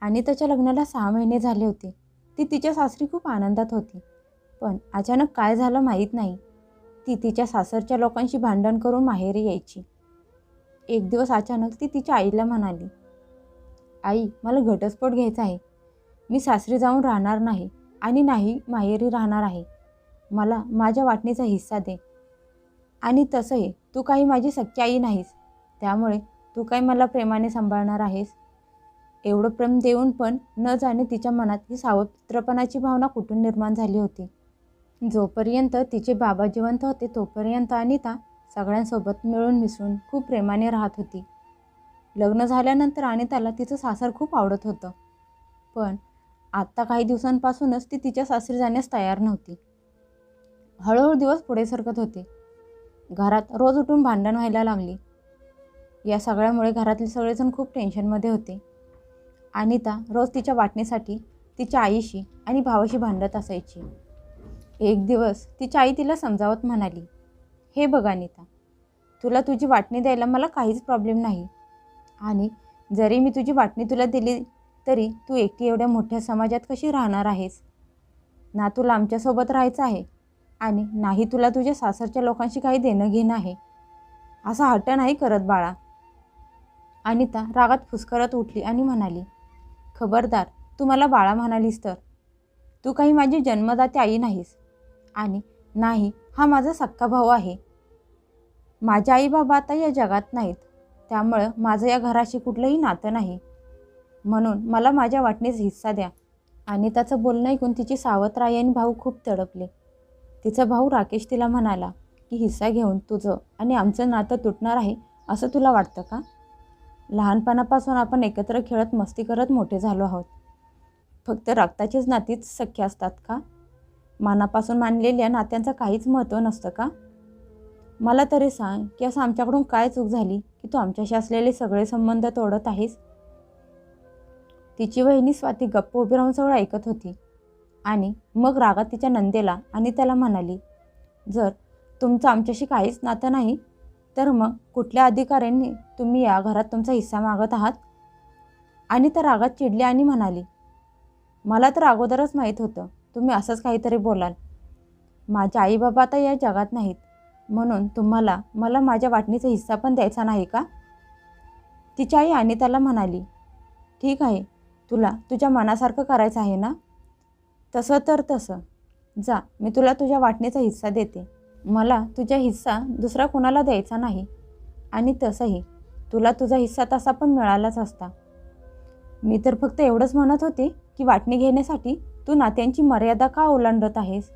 आणि त्याच्या लग्नाला सहा महिने झाले होते. ती तिच्या सासरी खूप आनंदात होती. पण अचानक काय झालं माहीत नाही. ती तिच्या सासरच्या लोकांशी भांडण करून माहेरी यायची. एक दिवस अचानक ती तिच्या आईला म्हणाली आई मला घटस्फोट घ्यायचा आहे. मी सासरी जाऊन राहणार नाही आणि नाही माहेरी राहणार आहे. मला माझ्या वाटणीचा हिस्सा दे. आणि तसंही तू काही माझी सख्खी आई नाहीस. त्यामुळे तू काही मला प्रेमाने सांभाळणार आहेस? एवढं प्रेम देऊन पण न जाणे तिच्या मनात ही सावत्रपणाची भावना कुठून निर्माण झाली होती? जोपर्यंत तिचे बाबा जिवंत होते तोपर्यंत अनिता सगळ्यांसोबत मिळून मिसळून खूप प्रेमाने राहत होती. लग्न झाल्यानंतर अनिताला तिचं सासर खूप आवडत होतं. पण आत्ता काही दिवसांपासूनच ती तिच्या सासरी जाण्यास तयार नव्हती. हळूहळू दिवस पुढे सरकत होते. घरात रोज उठून भांडण व्हायला लागली. या सगळ्यामुळे घरातले सगळेजण खूप टेन्शनमध्ये होते. अनिता रोज तिच्या वाटणीसाठी तिच्या आईशी आणि भावाशी भांडत असायची. एक दिवस तिच्या आई तिला समजावत म्हणाली हे बघ अनिता तुला तुझी वाटणी द्यायला मला काहीच प्रॉब्लेम नाही. आणि जरी मी तुझी वाटणी तुला दिली तरी तू एकटी एवढ्या मोठ्या समाजात कशी राहणार आहेस? ना तुला आमच्यासोबत राहायचं आहे आणि नाही तुला तुझ्या सासरच्या लोकांशी काही देणं घेणं आहे. असा हट्ट नाही करत बाळा. अनिता रागात फुसकरत उठली आणि म्हणाली खबरदार तू मला बाळा म्हणालीस तर. तू काही माझी जन्मदाती आई नाहीस. आणि नाही हा माझा सक्का भाऊ आहे. माझ्या आई बाबा आता या जगात नाहीत. त्यामुळं माझं या घराशी कुठलंही नातं नाही. म्हणून मला माझ्या वाटणीस हिस्सा द्या. आणि त्याचं बोलणं ऐकून तिची सावत्र आणि भाऊ खूप तडपले. तिचा भाऊ राकेश तिला म्हणाला की हिस्सा घेऊन तुझं आणि आमचं नातं तुटणार आहे असं तुला वाटतं का? लहानपणापासून आपण एकत्र खेळत मस्ती करत मोठे झालो आहोत. फक्त रक्ताचीच नातीच सख्य असतात का? मानापासून मानलेल्या नात्यांचं काहीच महत्त्व नसतं का? मला तरी सांग की असं आमच्याकडून काय चूक झाली की तू आमच्याशी असलेले सगळे संबंध तोडत आहेस? तिची वहिनी स्वाती गप्प उभी राहून सगळं ऐकत होती. आणि मग रागात तिच्या नंदेला आणि त्याला म्हणाली जर तुमचं आमच्याशी काहीच नातं नाही तर मग कुठल्या अधिकाऱ्यांनी तुम्ही या घरात तुमचा हिस्सा मागत आहात? आणि त्या रागात चिडली आणि म्हणाली मला तर अगोदरच माहीत होतं. तुम्ही असंच काहीतरी बोलाल. माझे आई बाबा आता या जगात नाहीत. म्हणून तुम्हाला मला माझ्या वाटणीचा हिस्सा पण द्यायचा नाही का? तिची आई आणि त्याला म्हणाली ठीक आहे. तुला तुझ्या मनासारखं करायचं आहे ना? तसं तर तसं. जा मी तुला तुझ्या वाटणीचा हिस्सा देते. मला तुझा हिस्सा दुसरा कुणाला द्यायचा नाही. आणि तसंही तुला तुझा हिस्सा तसा पण मिळालाच असता. मी तर फक्त एवढंच म्हणत होते की वाटणी घेण्यासाठी तू नात्यांची मर्यादा का ओलांडत आहेस?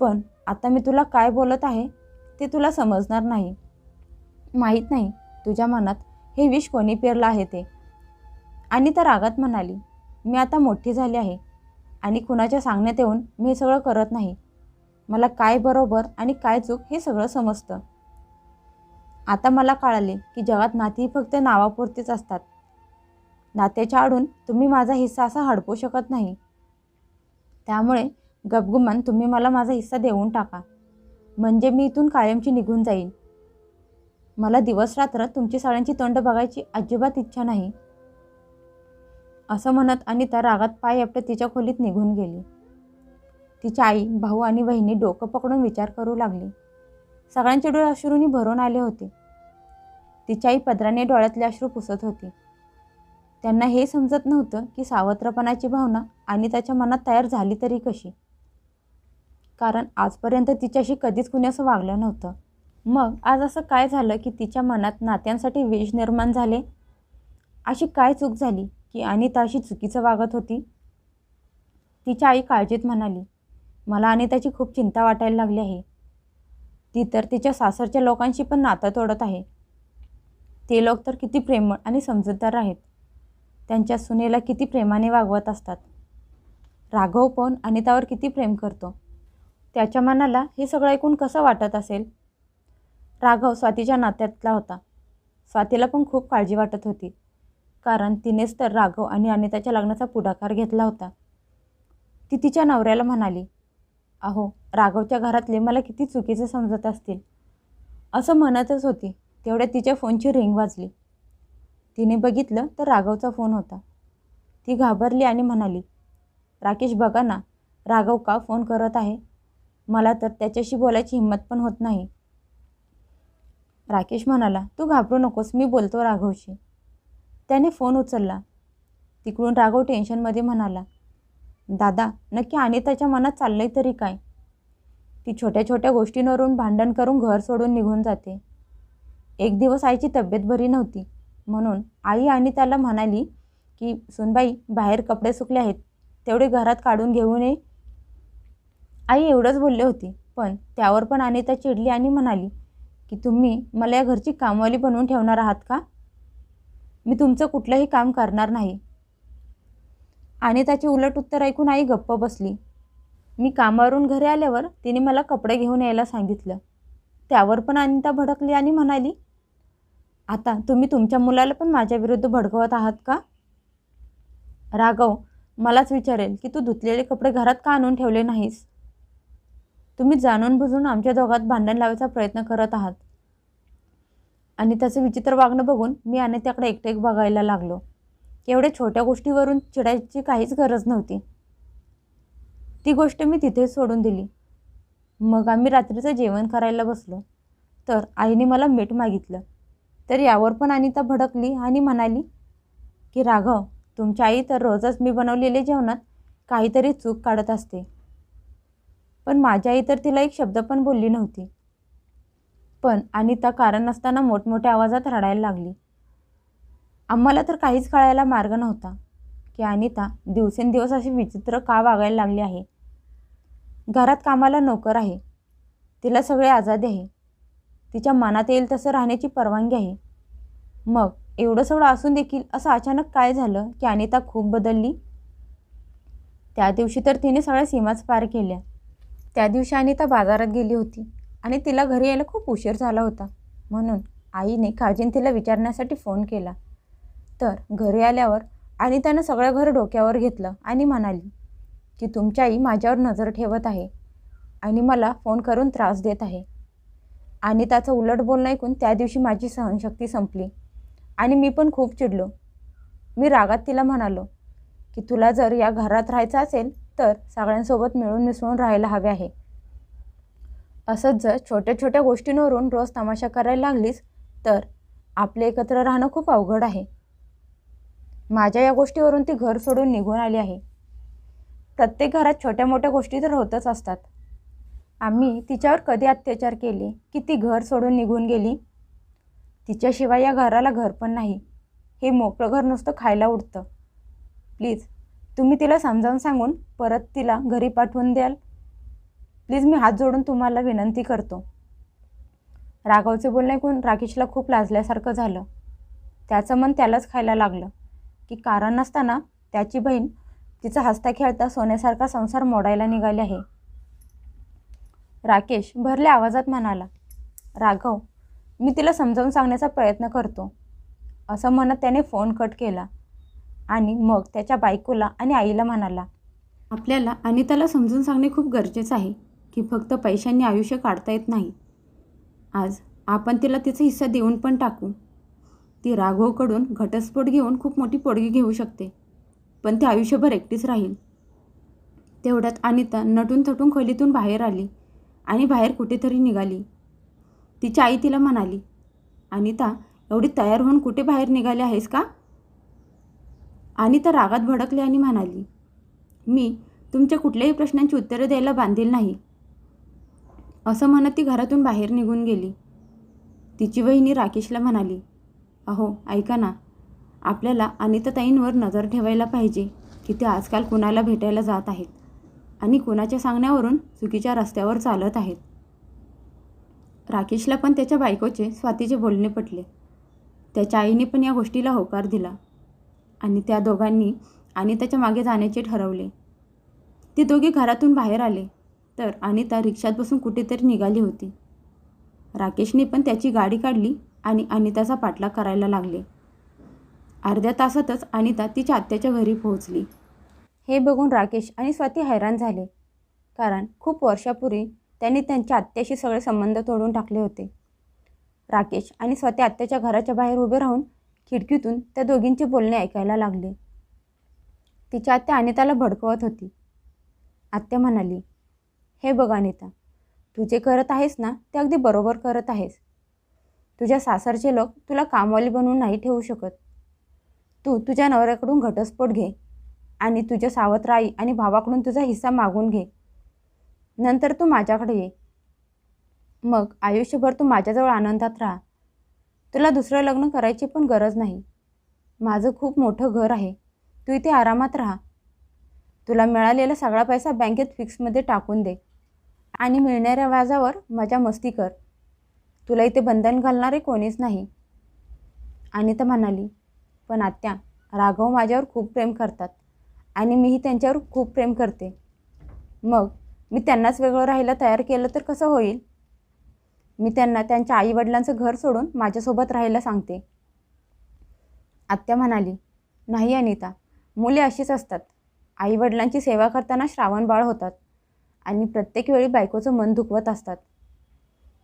पण आता मी तुला काय बोलत आहे ते तुला समजणार नाही. माहीत नाही तुझ्या मनात हे विष कोणी पेरलं आहे ते. आणि त्या रागात म्हणाली मी आता मोठी झाली आहे आणि कुणाच्या सांगण्यात येऊन मी हे सगळं करत नाही. मला काय बरोबर आणि काय चूक हे सगळं समजतं. आता मला कळाले की जगात नाती फक्त नावापुरतीच असतात. नात्याच्या आडून तुम्ही माझा हिस्सा असा हडपू शकत नाही. त्यामुळे गपगुमान तुम्ही मला माझा हिस्सा देऊन टाका. म्हणजे मी इथून कायमची निघून जाईल मला दिवस रात्र तुमची साड्यांची तोंड बघायची अजिबात इच्छा नाही. असं म्हणत अनिता रागात पाय आपटे तिच्या खोलीत निघून गेली. तिची आई भाऊ आणि बहिणी डोकं पकडून विचार करू लागली. सगळ्यांचे डोळे अश्रूंनी भरून आले होते. तिची आई पदराने डोळ्यातले अश्रू पुसत होती. त्यांना हे समजत नव्हतं की सावत्रपणाची भावना आणि त्याच्या मनात तयार झाली तरी कशी. कारण आजपर्यंत तिच्याशी कधीच कुणी असं वागलं नव्हतं. मग आज असं काय झालं की तिच्या मनात नात्यांसाठी विष निर्माण झाले? अशी काय चूक झाली की अनिता अशी चुकीचं वागत होती? तिच्या आई काळजीत म्हणाली मला अनिताची खूप चिंता वाटायला लागली आहे. ती तर तिच्या सासरच्या लोकांशी पण नातं तोडत आहे. ते लोक तर किती प्रेमळ आणि समजूतदार आहेत. त्यांच्या सुनेला किती प्रेमाने वागवत असतात. राघव पण अनितावर किती प्रेम करतो. त्याच्या मनाला हे सगळं ऐकून कसं वाटत असेल? राघव स्वातीच्या नात्यातला होता. स्वातीला पण खूप काळजी वाटत होती. कारण तिनेच तर राघव आणि अनिताच्या लग्नाचा पुढाकार घेतला होता. ती तिच्या नवऱ्याला म्हणाली अहो राघवच्या घरातले मला किती चुकीचे समजत असतील. असं म्हणतच होती. तेवढ्या तिच्या फोनची रिंग वाजली. तिने बघितलं तर राघवचा फोन होता. ती घाबरली आणि म्हणाली राकेश बघा ना राघव का फोन करत आहे? मला तर त्याच्याशी बोलायची हिंमत पण होत नाही. राकेश म्हणाला तू घाबरू नकोस मी बोलतो राघवशी. त्याने फोन उचलला. तिकडून राघव टेन्शनमध्ये म्हणाला दादा नक्की अनिताच्या मनात चाललंय तरी काय? ती छोट्या छोट्या गोष्टींवरून भांडण करून घर सोडून निघून जाते. एक दिवस आईची तब्येत बरी नव्हती. म्हणून आई आणि त्याला म्हणाली की सुनबाई बाहेर कपडे सुकले आहेत. तेवढे घरात काढून घेऊ नये. आई एवढंच बोलले होती पण त्यावर पण अनिता चिडली आणि म्हणाली की तुम्ही मला या घरची कामवाली बनवून ठेवणार आहात का? मी तुमचं कुठलंही काम करणार नाही. आणि त्याचे उलट उत्तर ऐकून आई गप्प बसली. मी कामावरून घरी आल्यावर तिने मला कपडे घेऊन यायला सांगितलं. त्यावर पण अनिता भडकली आणि म्हणाली आता तुम्ही तुमच्या मुलाला पण माझ्या विरुद्ध भडकवत आहात का? राघव मलाच विचारेल की तू धुतलेले कपडे घरात का आणून ठेवले नाहीस? तुम्ही जाणून बुजून आमच्या दोघात भांडण लावायचा प्रयत्न करत आहात. आणि त्याचं विचित्र वागणं बघून मी आणि त्याकडे एकटे एक बघायला लागलो. एवढ्या छोट्या गोष्टीवरून चिडायची काहीच गरज नव्हती. ती गोष्ट मी तिथेच सोडून दिली. मग आम्ही रात्रीचं जेवण करायला बसलो. तर आईने मला मीठ मागितलं. तर यावर पण अनिता भडकली आणि म्हणाली की राघव तुमची आई तर रोजच मी बनवलेल्या जेवणात काहीतरी चूक काढत असते. पण माझी आई तर तिला एक शब्द पण बोलली नव्हती. पण अनिता कारण नसताना मोठमोठ्या आवाजात रडायला लागली. आम्हाला तर काहीच कळायला मार्ग नव्हता की अनिता दिवसेंदिवस अशी विचित्र का वागायला लागली आहे. घरात कामाला नोकर आहे. तिला सगळे आझादी आहे. तिच्या मनात येईल तसं राहण्याची परवानगी आहे. मग एवढं सगळं असून देखील असं अचानक काय झालं की अनिता खूप बदलली? त्या दिवशी तर तिने सगळ्या सीमाच पार केल्या. त्या दिवशी अनिता बाजारात गेली होती आणि तिला घरी यायला खूप उशीर झाला होता. म्हणून आईने काळजीने तिला विचारण्यासाठी फोन केला. तर घरी आल्यावर आणि त्यानं सगळं घर डोक्यावर घेतलं आणि म्हणाली की तुमची आई माझ्यावर नजर ठेवत आहे आणि मला फोन करून त्रास देत आहे. आणि त्याचं उलट बोलणं ऐकून त्या दिवशी माझी सहनशक्ती संपली आणि मी पण खूप चिडलो. मी रागात तिला म्हणालो की तुला जर या घरात राहायचं असेल तर सगळ्यांसोबत मिळून मिसळून राहायला हवे आहे. असंच जर छोट्या छोट्या गोष्टींवरून रोज तमाशा करायला लागलीस तर आपले एकत्र राहणं खूप अवघड आहे. माझ्या या गोष्टीवरून ती घर सोडून निघून आली आहे. प्रत्येक घरात छोट्या मोठ्या गोष्टी तर होतच असतात. आम्ही तिच्यावर कधी अत्याचार केले की ती घर सोडून निघून गेली? तिच्याशिवाय या घराला घर पण नाही. हे मोकळं घर नुसतं खायला उठतं प्लीज तुम्ही तिला समजावून सांगून परत तिला घरी पाठवून द्याल. प्लीज मी हात जोडून तुम्हाला विनंती करतो. राघवचे बोलणे ऐकून राकेशला खूप लाजल्यासारखं झालं. त्याचं मन त्यालाच खायला लागलं. की कारण नसताना त्याची बहीण तिचा हसता खेळता सोन्यासारखा संसार मोडायला निघाले आहे. राकेश भरल्या आवाजात म्हणाला राघव मी तिला समजावून सांगण्याचा प्रयत्न करतो. असं म्हणत त्याने फोन कट केला आणि मग त्याच्या बायकोला आणि आईला म्हणाला आपल्याला अनिताला समजून सांगणे खूप गरजेचं आहे की फक्त पैशांनी आयुष्य काढता येत नाही. आज आपण तिला तिचा हिस्सा देऊन पण टाकू. ती राघवकडून घटस्फोट घेऊन खूप मोठी पोडगी घेऊ शकते. पण ती आयुष्यभर एकटीच राहील. तेवढ्यात अनिता नटून थटून खोलीतून बाहेर आली आणि बाहेर कुठेतरी निघाली. तिची आई तिला म्हणाली अनिता एवढी तयार होऊन कुठे बाहेर निघाली आहेस का? अनिता रागात भडकली आणि म्हणाली मी तुमच्या कुठल्याही प्रश्नांची उत्तरं द्यायला बांधील नाही. असं म्हणत ती घरातून बाहेर निघून गेली. तिची वहिनी राकेशला म्हणाली अहो ऐका ना. आपल्याला अनिताताईंवर नजर ठेवायला पाहिजे की ते आजकाल कुणाला भेटायला जात आहेत आणि कुणाच्या सांगण्यावरून चुकीच्या रस्त्यावर चालत आहेत. राकेशला पण त्याच्या बायकोचे स्वातीचे बोलणे पटले. त्याच्या आईने पण या गोष्टीला होकार दिला आणि त्या दोघांनी अनिताच्या मागे जाण्याचे ठरवले. ते दोघे घरातून बाहेर आले तर अनिता रिक्षात बसून कुठेतरी निघाली होती. राकेशने पण त्याची गाडी काढली आणि अनिताचा पाठलाग करायला लागले. अर्ध्या तासातच अनिता तिच्या आत्याच्या घरी पोहोचली. हे बघून राकेश आणि स्वाती हैराण झाले. कारण खूप वर्षापूर्वी त्यांनी त्यांच्या आत्याशी सगळे संबंध तोडून टाकले होते. राकेश आणि स्वाती आत्याच्या घराच्या बाहेर उभे राहून खिडकीतून त्या दोघींचे बोलणे ऐकायला लागले. तिच्या आत्या अनिताला भडकवत होती. आत्या म्हणाली हे बघ अनिता तू जे करत आहेस ना ते अगदी बरोबर करत आहेस. तुझ्या सासरचे लोक तुला कामवाली बनवून नाही ठेवू शकत. तू तुझ्या नवऱ्याकडून घटस्फोट घे आणि तुझ्या सावत्र आई आणि भावाकडून तुझा हिस्सा मागून घे. नंतर तू माझ्याकडे ये. मग आयुष्यभर तू माझ्याजवळ आनंदात राहा. तुला दुसरं लग्न करायची पण गरज नाही. माझं खूप मोठं घर आहे. तू इथे आरामात राहा. तुला मिळालेला सगळा पैसा बँकेत फिक्समध्ये टाकून दे. आणि मिळणाऱ्या व्याजावर मजा मस्ती कर. तुला इथे बंधन घालणारे कोणीच नाही. अनिता म्हणाली पण आत्या राघव माझ्यावर खूप प्रेम करतात आणि मीही त्यांच्यावर खूप प्रेम करते. मग मी त्यांनाच वेगळं राहायला तयार केलं तर कसं होईल? मी त्यांना त्यांच्या आईवडिलांचं घर सोडून माझ्यासोबत राहायला सांगते. आत्या म्हणाली नाही अनिता मुले अशीच असतात. आईवडिलांची सेवा करताना श्रावण बाळ होतात आणि प्रत्येक वेळी बायकोचं मन दुखवत असतात.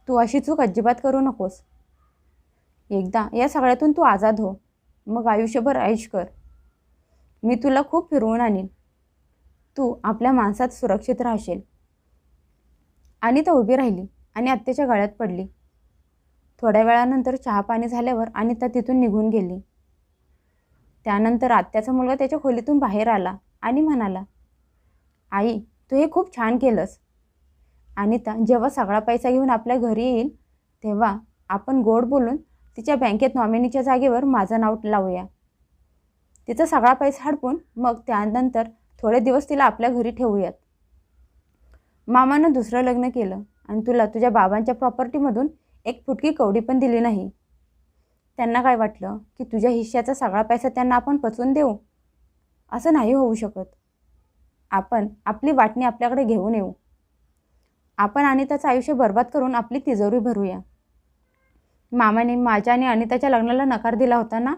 तू अशी चूक अजिबात करू नकोस. एकदा या सगळ्यातून तू आझाद हो. मग आयुष्यभर ऐश कर. मी तुला खूप फिरवून आणीन. तू आपल्या माणसात सुरक्षित राहशील. अनिता उभी राहिली आणि आत्याच्या गळ्यात पडली. थोड्या वेळानंतर चहापाणी झाल्यावर अनिता तिथून निघून गेली. त्यानंतर आत्याचा मुलगा त्याच्या खोलीतून बाहेर आला आणि म्हणाला आई तू हे खूप छान केलंस. अनिता जेव्हा सगळा पैसा घेऊन आपल्या घरी येईल तेव्हा आपण गोड बोलून तिच्या बँकेत नॉमिनीच्या जागेवर माझं नाव लावूया. तिचा सगळा पैसा हडपून मग त्यानंतर थोडे दिवस तिला आपल्या घरी ठेवूयात. मामानं दुसरं लग्न केलं आणि तुला तुझ्या बाबांच्या प्रॉपर्टीमधून एक फुटकी कवडी पण दिली नाही. त्यांना काय वाटलं की तुझ्या हिश्श्याचा सगळा पैसा त्यांना आपण पचवून देऊ? असं नाही होऊ शकत. आपण आपली वाटणी आपल्याकडे घेऊन येऊ. आपण अनिताचं आयुष्य बर्बाद करून आपली तिजोरी भरूया. मामाने माझ्या आणि अनिताच्या लग्नाला नकार दिला होता ना?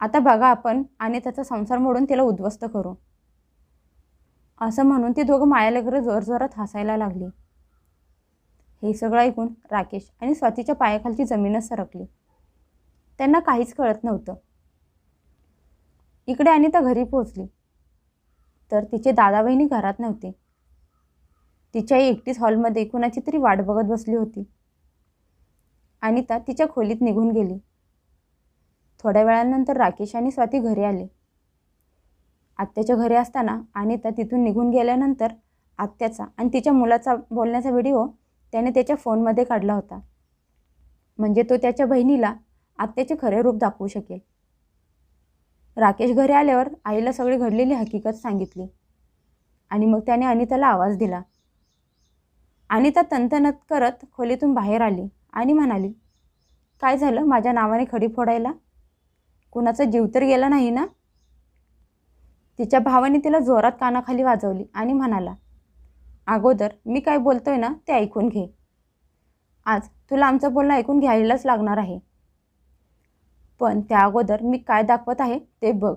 आता बघा आपण अनिताचा संसार मोडून तिला उद्ध्वस्त करू. असं म्हणून ती दोघं मायालेकरं जोरजोरात हसायला लागली. हे सगळं ऐकून राकेश आणि स्वातीच्या पायाखालची जमीनच सरकली. त्यांना काहीच कळत नव्हतं. इकडे अनिता घरी पोहोचली. तर तिचे दादा बहिणी घरात नव्हते. तिच्याही एकटीच हॉलमध्ये कुणाची तरी वाट बघत बसली होती. अनिता तिच्या खोलीत निघून गेली. थोड्या वेळानंतर राकेश आणि स्वाती घरी आले. आत्याच्या घरी असताना अनिता तिथून निघून गेल्यानंतर आत्याचा आणि तिच्या मुलाचा बोलण्याचा व्हिडिओ त्याने त्याच्या फोनमध्ये काढला होता. म्हणजे तो त्याच्या बहिणीला आत्याचे खरे रूप दाखवू शकेल. राकेश घरी आल्यावर आईला सगळी घडलेली हकीकत सांगितली. आणि मग त्याने अनिताला आवाज दिला. अनिता तंतनत करत खोलीतून बाहेर आली आणि म्हणाली काय झालं? माझ्या नावाने खडी फोडायला? कुणाचा जीव तर गेला नाही ना? तिच्या भावाने तिला जोरात कानाखाली वाजवली आणि म्हणाला अगोदर मी काय बोलतोय ना ते ऐकून घे. आज तुला आमचं बोलणं ऐकून घ्यायलाच लागणार आहे. पण त्या अगोदर मी काय दाखवत आहे ते बघ.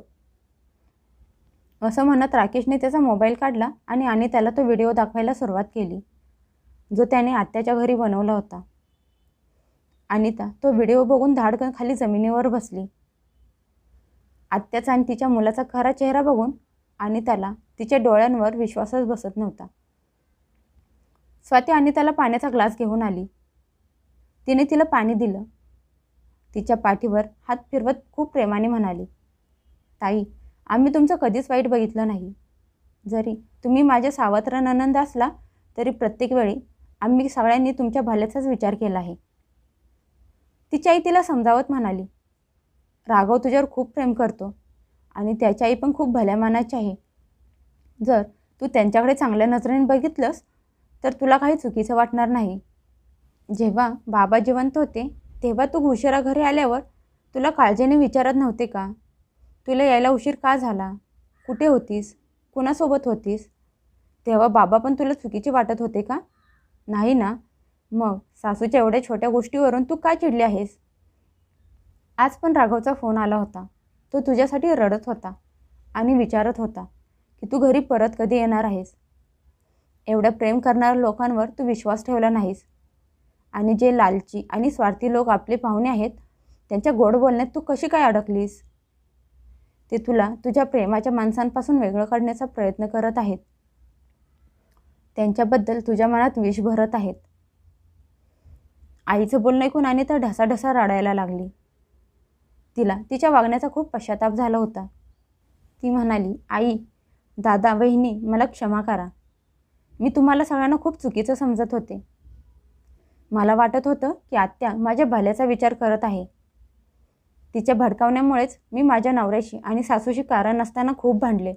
असं म्हणत राकेशने त्याचा मोबाईल काढला आणि आणि त्याला तो व्हिडिओ दाखवायला सुरुवात केली. जो त्याने आत्याच्या घरी बनवला होता. अनिता तो व्हिडिओ बघून धाडकन खाली जमिनीवर बसली. आत्याचा आणि तिच्या मुलाचा खरा चेहरा बघून अनिताला तिच्या डोळ्यांवर विश्वासच बसत नव्हता. स्वाती अनिताला पाण्याचा ग्लास घेऊन आली. तिने तिला पाणी दिलं. तिच्या पाठीवर हात फिरवत खूप प्रेमाने म्हणाली ताई आम्ही तुमचं कधीच वाईट बघितलं नाही. जरी तुम्ही माझ्या सावत्र ननंद असला तरी प्रत्येक वेळी आम्ही सगळ्यांनी तुमच्या भल्याचाच विचार केला आहे. तिची आई तिला समजावत म्हणाली राघव तुझ्यावर खूप प्रेम करतो आणि त्याची आई पण खूप भल्या मानाची आहे. जर तू त्यांच्याकडे चांगल्या नजरेने बघितलंस तर तुला काही चुकीचं वाटणार नाही. जेव्हा बाबा जिवंत होते तेव्हा तू घुशरा घरी आल्यावर तुला काळजीने विचारत नव्हते का? तुला यायला उशीर का झाला? कुठे होतीस? कुणासोबत होतीस? तेव्हा बाबा पण तुला चुकीचे वाटत होते का? नाही ना? मग सासूच्या एवढ्या छोट्या गोष्टीवरून तू काय चिडली आहेस? आज पण राघवचा फोन आला होता. तो तुझ्यासाठी रडत होता आणि विचारत होता की तू घरी परत कधी येणार आहेस? एवढं प्रेम करणाऱ्या लोकांवर तू विश्वास ठेवला नाहीस. आणि जे लालची आणि स्वार्थी लोक आपले पाहुणे आहेत त्यांच्या गोड बोलण्यात तू कशी काय अडकलीस? ते तुला तुझ्या प्रेमाच्या माणसांपासून वेगळं काढण्याचा प्रयत्न करत आहेत. त्यांच्याबद्दल तुझ्या मनात विष भरत आहेत. आईचं बोलणं ऐकून आणि तर ढसाढसा रडायला लागली. तिला तिच्या वागण्याचा खूप पश्चाताप झाला होता. ती म्हणाली आई दादा वहिनी मला क्षमा करा. मी तुम्हाला सगळ्यांना खूप चुकीचं समजत होते. मला वाटत होतं की आत्या माझ्या भल्याचा विचार करत आहे. तिच्या भडकावण्यामुळेच मी माझ्या नवऱ्याशी आणि सासूशी कारण नसताना खूप भांडले.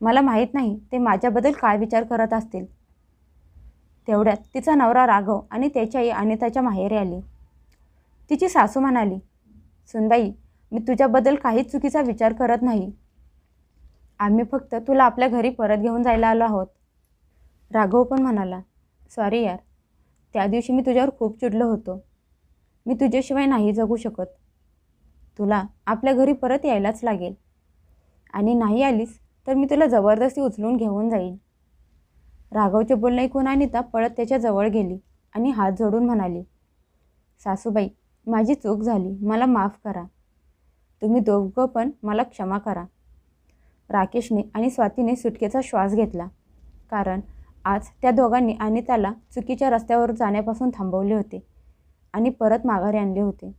मला माहीत नाही ते माझ्याबद्दल काय विचार करत असतील. तेवढ्यात तिचा नवरा राघव आणि त्याची आई अनिताच्या माहेरी आली. तिची सासू म्हणाली सुनबाई मी तुझ्याबद्दल काहीच चुकीचा विचार करत नाही. आम्ही फक्त तुला आपल्या घरी परत घेऊन जायला आलो आहोत. राघव पण म्हणाला सॉरी यार त्या दिवशी मी तुझ्यावर खूप चिडलो होतो. मी तुझ्याशिवाय नाही जगू शकत. तुला आपल्या घरी परत यायलाच लागेल. आणि नाही आलीस तर मी तुला जबरदस्ती उचलून घेऊन जाईन. राघवचे बोलणे ऐकून अनिता पळत त्याच्याजवळ गेली आणि हात जोडून म्हणाली सासूबाई माझी चूक झाली. मला माफ करा. तुम्ही दोघं पण मला क्षमा करा. राकेशने आणि स्वातीने सुटकेचा श्वास घेतला कारण आज त्या दोघांनी अनिताला चुकीच्या रस्त्यावर जाण्यापासून थांबवले होते आणि परत माघारी आणले होते.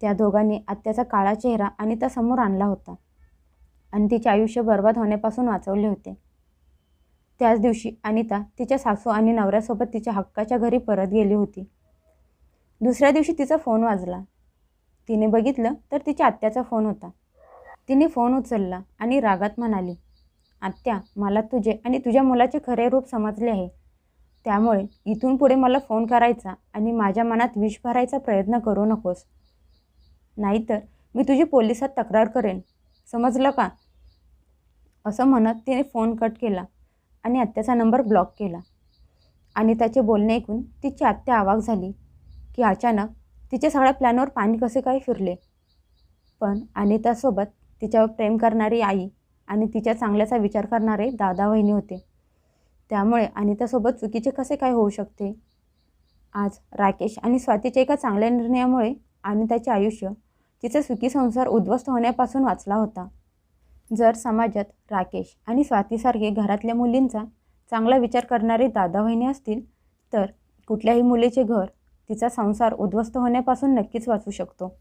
त्या दोघांनी आत्याचा काळा चेहरा अनितासमोर आणला होता. आणि तिचे आयुष्य बर्बाद होण्यापासून वाचवले होते. त्याच दिवशी अनिता तिच्या सासू आणि नवऱ्यासोबत तिच्या हक्काच्या घरी परत गेली होती. दुसऱ्या दिवशी तिचा फोन वाजला. तिने बघितलं तर तिच्या आत्याचा फोन होता. तिने फोन उचलला आणि रागात म्हणाली आत्या मला तुझे आणि तुझ्या मुलाचे खरे रूप समजले आहे. त्यामुळे इथून पुढे मला फोन करायचा आणि माझ्या मनात विष भरायचा प्रयत्न करू नकोस. नाहीतर मी तुझी पोलिसात तक्रार करेन. समजलं का? असं म्हणत तिने फोन कट केला आणि आत्याचा नंबर ब्लॉक केला. आणि त्याचे बोलणे ऐकून तिची आत्या आवाक झाली की अचानक तिच्या सगळ्या प्लॅनवर पाणी कसे काय फिरले. पण अनितासोबत तिच्यावर प्रेम करणारी आई आणि तिच्या चांगल्याचा विचार करणारे दादा वहिनी होते. त्यामुळे अनितासोबत चुकीचे कसे काय होऊ शकते? आज राकेश आणि स्वातीच्या एका चांगल्या निर्णयामुळे अनिताचे आयुष्य तिचा सुखी संसार उद्ध्वस्त होण्यापासून वाचला होता. जर समाजात राकेश आणि स्वातीसारखे घरातल्या मुलींचा चांगला विचार करणारे दादा वहिनी असतील तर कुठल्याही मुलीचे घर तिचा संसार उद्ध्वस्त होण्यापासून नक्कीच वाचू शकतो.